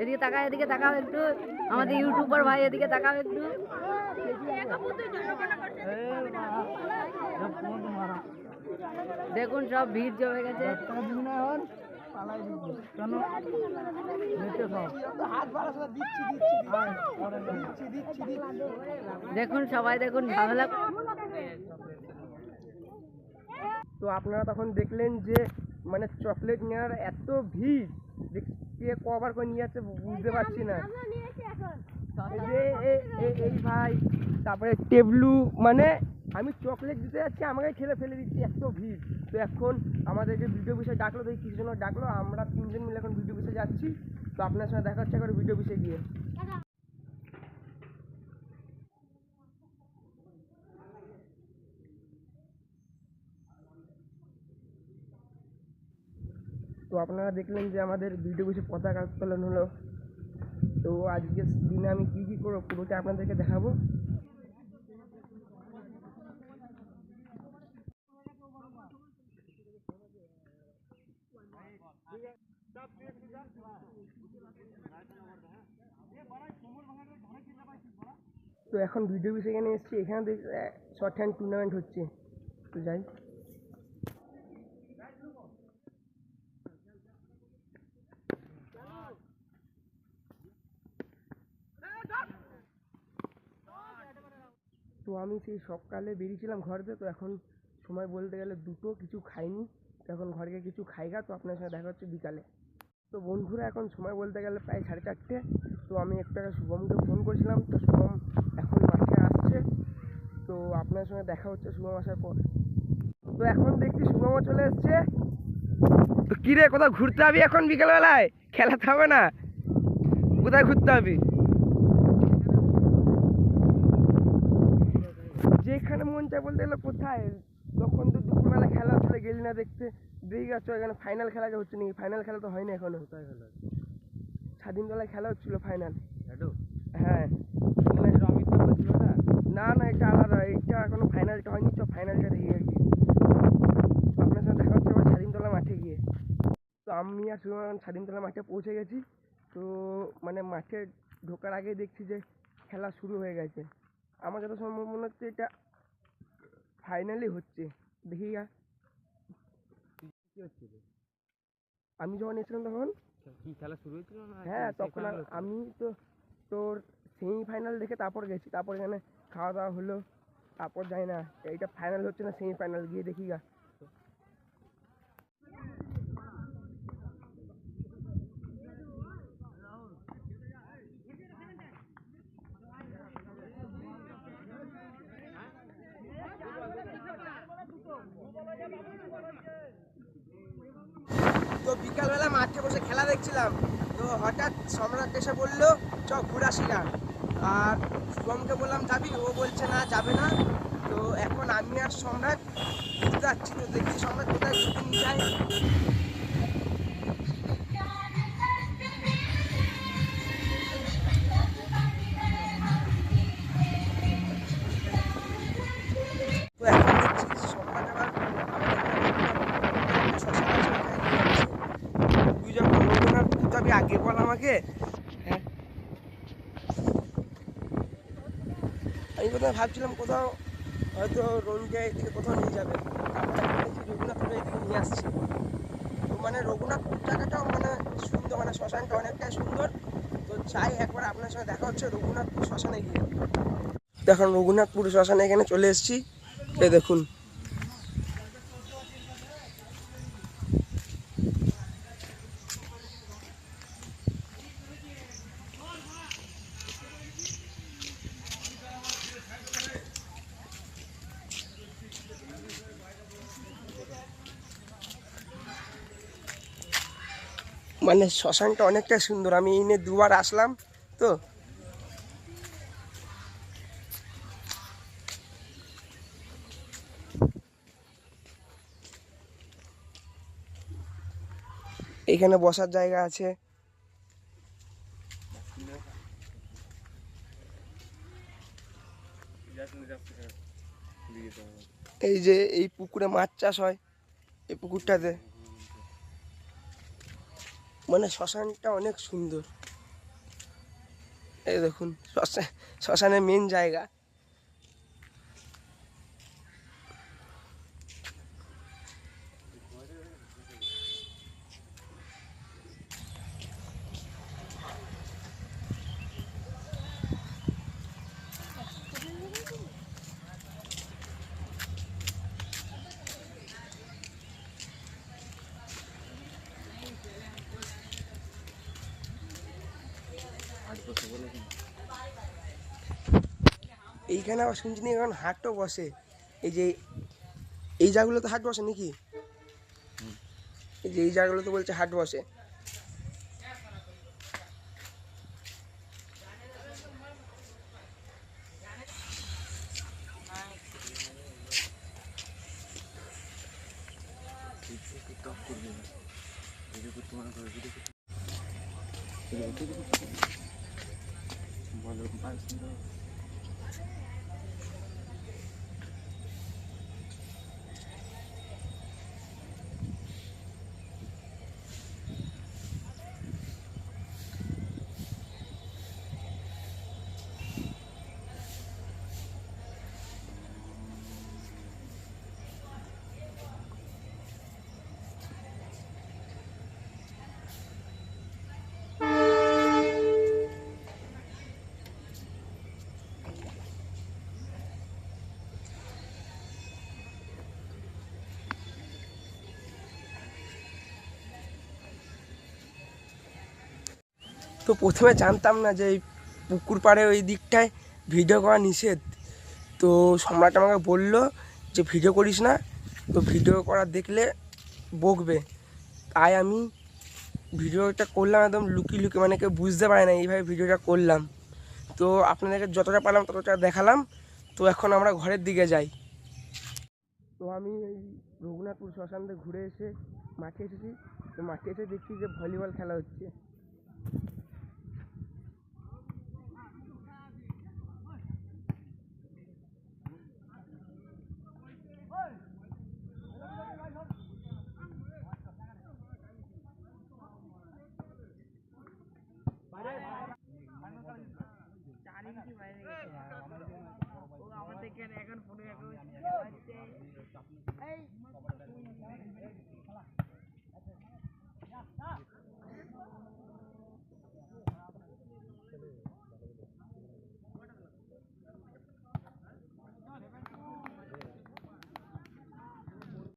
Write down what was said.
এদিকে তাকাও এদিকে তাকাও একটু। আমাদের ইউটিউবার ভাই, এদিকে তাকাও একটু। দেখুন, সব ভিড় জমে গেছে। দেখুন, সবাই দেখুন, ঝামেলা। তো আপনারা তখন দেখলেন যে মানে চকলেট নেওয়ার এত ভিড় যে কে কবার করে নিয়ে যাচ্ছে বুঝতে পারছি না। এই ভাই তারপরে টেবলু মানে আমি চকলেট দিতে যাচ্ছি আমাকে খেলে ফেলে দিচ্ছি এত ভিড়। তো এখন আমাদেরকে ভিডিও বিষয়ে ডাকলো তো এই কিছু জন ডাকলো আমরা তিনজন মিলে এখন ভিডিও বিষয়ে যাচ্ছি। তো আপনার সঙ্গে দেখা হচ্ছে করে ভিডিও বিষয়ে গিয়ে। আপনারা দেখলেন যে আমাদের ভিডিও বিষয়ে পতাকা উত্তোলন হলো। তো আজকে দিনে আমি কী কী করব পুরোটা আপনাদেরকে দেখাবো। তো এখন ভিডিও বিষয়ে এখানে এসেছি, এখানে শর্ট হ্যান্ড টুর্নামেন্ট হচ্ছে। তো যাই। তো আমি সেই সকালে বেরিয়েছিলাম ঘর থেকে তো এখন সময় বলতে গেলে দুটো কিছু খাইনি। এখন ঘরকে কিছু খাইগা, তো আপনার সাথে দেখা হচ্ছে বিকালে। তো বন্ধুরা, এখন সময় বলতে গেলে প্রায় সাড়ে চারটে। তো আমি একটা শুভমকে ফোন করেছিলাম, তো শুভম এখন মাঠে আসছে। তো আপনার সঙ্গে দেখা হচ্ছে, শুভম আসার পর। তো এখন দেখছি শুভমও চলে এসছে। তো কিরে, কোথাও ঘুরতে যাবি এখন বিকেলবেলায়? খেলাতে হবে না? কোথায় ঘুরতে হবে যেখানে মন চায় বলতে গেলে কোথায়? তখন তো দুপুরবেলা খেলা হচ্ছিল গেলি না দেখতে দেখি গেছো এখানে ফাইনাল খেলা যে হচ্ছে নাকি? ফাইনাল খেলা তো হয়নি এখনও। কোথায় খেলা স্বাধীনতলায় খেলা হচ্ছিল ফাইনাল হ্যাঁ। না না এটা আলাদা। এটা এখনও ফাইনালটা হয়নি চ ফাইনালটা দেখি আর কি। আপনার সাথে দেখা হচ্ছে আবার স্বাধীনতলা মাঠে গিয়ে। তো আমি আর সুমন স্বাধীনতলা মাঠে পৌঁছে গেছি। তো মানে মাঠে ঢোকার আগে দেখছি যে খেলা শুরু হয়ে গেছে। আমার যত সম্ভব মনে হচ্ছে এটা ফাইনালি হচ্ছে। দেখি গা আমি যখন এসেছিলাম তখন কি খেলা শুরু হয়েছিল না হ্যাঁ তখন আমি তো তোর সেমি ফাইনাল দেখে তারপর গেছি। তারপর এখানে খাওয়া দাওয়া হলো। তারপর যাই না এইটা ফাইনাল হচ্ছে না সেমি ফাইনাল গিয়ে দেখি গা। তো বিকালবেলা মাঠে বসে খেলা দেখছিলাম। তো হঠাৎ সম্রাট এসে বলল চ ঘুরাসি না। আর শুভমকে বললাম, যাবি? ও বলছে, না, যাবে না। তো এখন আমি আর সম্রাট ঘুরতে যাচ্ছি তো দেখি সম্রাট কোথায় ঘুরতে নিয়ে যায়। আগে বল আমাকে। হ্যাঁ। আমি কোথাও ভাবছিলাম কোথাও হয়তো রঞ্জা এদিকে কোথাও নিয়ে যাবে। রঘুনাথপুর এদিকে নিয়ে আসছে। তো মানে রঘুনাথপুর জায়গাটাও মানে সুন্দর মানে শ্মশানটা অনেকটাই সুন্দর। তো চাই একবার আপনার সঙ্গে দেখা হচ্ছে রঘুনাথপুর শ্মশানে গিয়ে। দেখুন রঘুনাথপুর শ্মশানে এখানে চলে এসেছি। এই দেখুন। মানে শ্মশানটা অনেকটা সুন্দর। আমি এই নিয়ে দুবার আসলাম, তো। এখানে বসার জায়গা আছে। এই যে এই পুকুরে মাছ চাষ হয়, এই পুকুরটাতে। মানে শ্মশানটা অনেক সুন্দর। এই দেখুন শ্মশান শ্মশানের মেন জায়গা। এইখানে আবার শুনছি নাকি এখন হাটও বসে। এই যে, এই জায়গাগুলোতে হাট বসে নাকি? এই যে, এই জায়গাগুলোতে বলছে হাট বসে। Close তো প্রথমে জানতাম না যে এই পুকুর পাড়ে ওই দিকটায় ভিডিও করা নিষেধ। তো সম্রাট আমাকে বলল যে, ভিডিও করিস না, তো ভিডিও করা দেখলে বকবে। তাই আমি ভিডিওটা করলাম একদম লুকি লুকি মানে কেউ বুঝতে পারে না এইভাবে ভিডিওটা করলাম। তো আপনাদেরকে যতটা পারলাম ততটা দেখালাম। তো এখন আমরা ঘরের দিকে যাই। তো আমি এই রঘুনাথপুর শ্মশান ঘুরে এসে মাঠে এসেছি। তো মাঠে এসে দেখছি যে ভলিবল খেলা হচ্ছে।